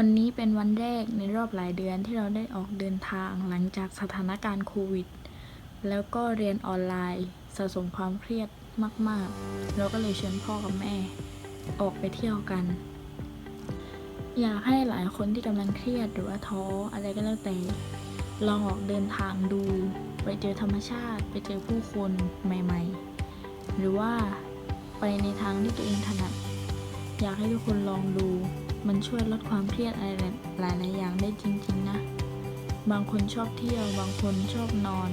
วันนี้เป็นวันแรกในรอบหลายเดือนที่เราได้ออกเดินทางหลังจากสถานการณ์โควิด แล้วก็เรียนออนไลน์สะสมความเครียดมาก ๆ เราก็เลยเชวนพ่อกับแม่ ออกไปเที่ยวกัน อยากให้หลายคนที่กำลังเครียดหรือว่าท้ออะไรก็แล้วแต่ ลองออกเดินทางดู ไปเจอธรรมชาติ ไปเจอผู้คนใหม่ ๆ หรือว่าไปในทางที่ตัวเองถนัด อยากให้ทุกคนลองดู มันช่วยลดความเครียดอะไรหลายๆอย่างได้จริง ๆ นะ บางคนชอบเที่ยว บางคนชอบนอน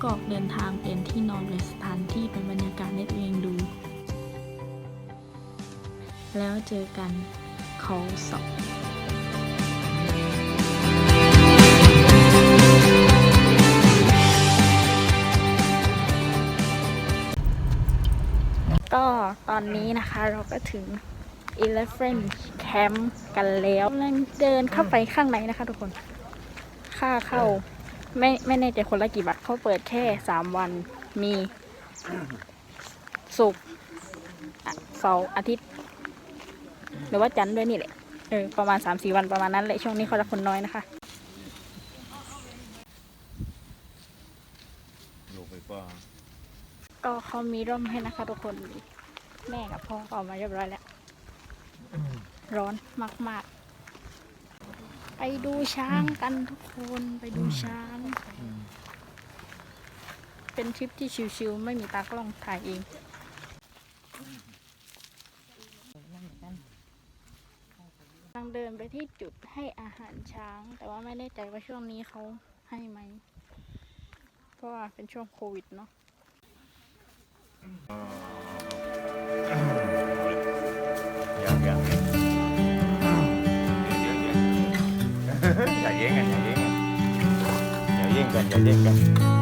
ก็ออกเดินทางเปลี่ยนที่นอนหรือสถานที่เป็นบรรยากาศให้ตัวเองดู แล้วเจอกันเขาสอบก็ตอนนี้นะคะเราก็ถึง Elephant Camp กันแล้วกำลังเดินเข้าไปข้างในนะคะทุกคน ค่าเข้า ไม่ไม่แน่ใจคนละกี่บาทเขาเปิดแค่สามวันมีศุกร์อะเสาร์อาทิตย์ หรือว่าจันทร์ด้วยนี่แหละ เออ ประมาณสามสี่วันประมาณนั้นแหละ ช่วงนี้เขารับคนน้อยนะคะลงไปป่าก็เขามีร่มให้นะคะทุกคน แม่กับพ่อก็ออกมาเรียบร้อยแล้ว ร้อนมาก ๆ ไปดูช้างกันทุกคนไปดูช้าง เป็นทริปที่ชิวๆไม่มีตากล้องถ่ายเองกำลังเดินไปที่จุดให้อาหารช้าง แต่ว่าไม่แน่ใจว่าช่วงนี้เขาให้ไหม เพราะว่าเป็นช่วงโควิดเนาะา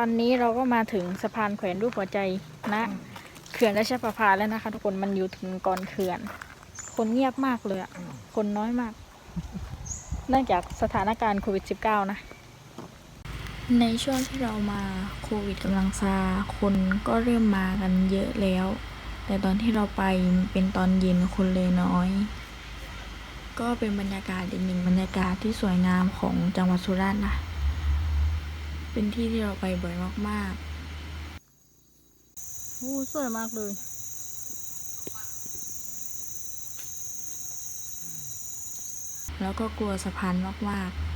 ตอนนี้เราก็มาถึงสะพานแขวนรูปหัวใจนะเขื่อนราชประภาแล้วนะคะ ทุกคนมันอยู่ถึงก่อนเขื่อน คนเงียบมากเลยอะคนน้อยมาก เนื่องจากสถานการณ์โควิด -19 นะ ในช่วงที่เรามาโควิดกำลังซาคนก็เริ่มมากันเยอะแล้ว แต่ตอนที่เราไปเป็นตอนเย็นคนเลยน้อย ก็เป็นบรรยากาศอีกหนึ่งบรรยากาศที่สวยงามของจังหวัดสุราษฎร์นะ เป็นที่ที่เราไปบ่อยมากๆโอ้สวยมากเลยแล้วก็กลัวสะพานมากๆ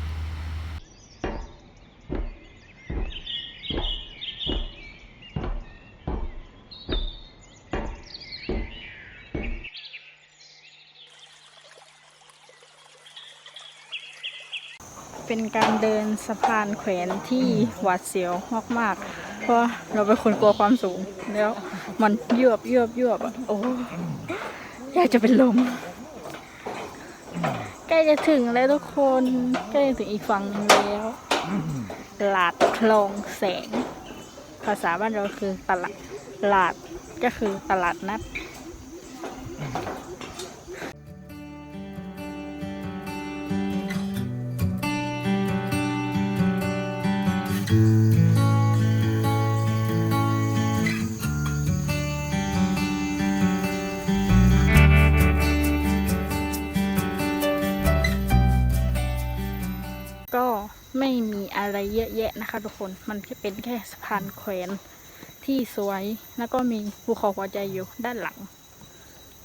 เป็นการเดินสะพานแขวนที่หวาดเสียวมากๆ เพราะเราเป็นคนกลัวความสูง แล้วมันยวบยวบยวบอะโอ้อยากจะเป็นลม ใกล้จะถึงแล้วทุกคน ใกล้จะถึงอีกฝั่งหนึงแล้ว หลาดคลองแสง ภาษาบ้านเราคือตลาด หลาดก็คือตลาดนัด ก็ไม่มีอะไรเยอะแยะนะคะทุกคน มันเป็นแค่สะพานแขวนที่สวย แล้วก็มีภูเขาหัวใจอยู่ด้านหลัง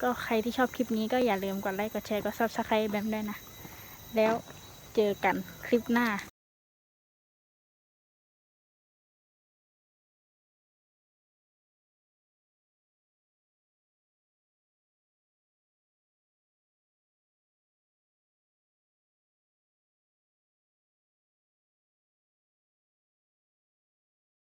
ก็ใครที่ชอบคลิปนี้ก็อย่าลืมกดไลค์ กดแชร์ กดซับสไครต์แบมด้นะ แล้วเจอกันคลิปหน้า